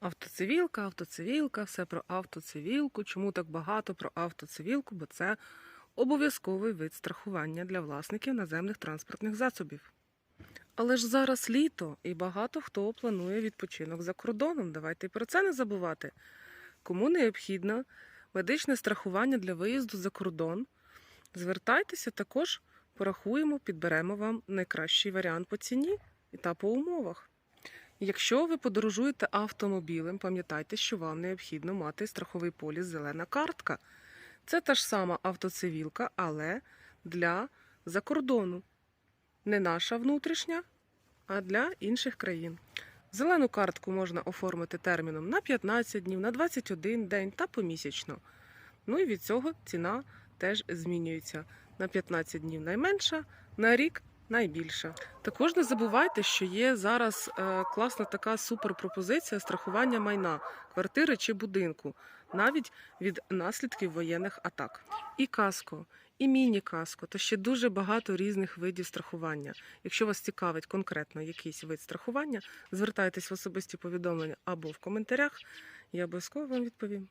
Автоцивілка, автоцивілка, все про автоцивілку. Чому так багато про автоцивілку? Бо це обов'язковий вид страхування для власників наземних транспортних засобів. Але ж зараз літо, і багато хто планує відпочинок за кордоном. Давайте і про це не забувати. Кому необхідно медичне страхування для виїзду за кордон, звертайтеся також, порахуємо, підберемо вам найкращий варіант по ціні та по умовах. Якщо ви подорожуєте автомобілем, пам'ятайте, що вам необхідно мати страховий поліс зелена картка. Це та ж сама автоцивілка, але для закордону. Не наша внутрішня, а для інших країн. Зелену картку можна оформити терміном на 15 днів, на 21 день та помісячно. Ну і від цього ціна теж змінюється. На 15 днів найменша, на рік найбільша. Також не забувайте, що є зараз е, класна така суперпропозиція страхування майна, квартири чи будинку, навіть від наслідків воєнних атак. І каско, і міні-каско, та ще дуже багато різних видів страхування. Якщо вас цікавить конкретно якийсь вид страхування, звертайтесь в особисті повідомлення або в коментарях, я обов'язково вам відповім.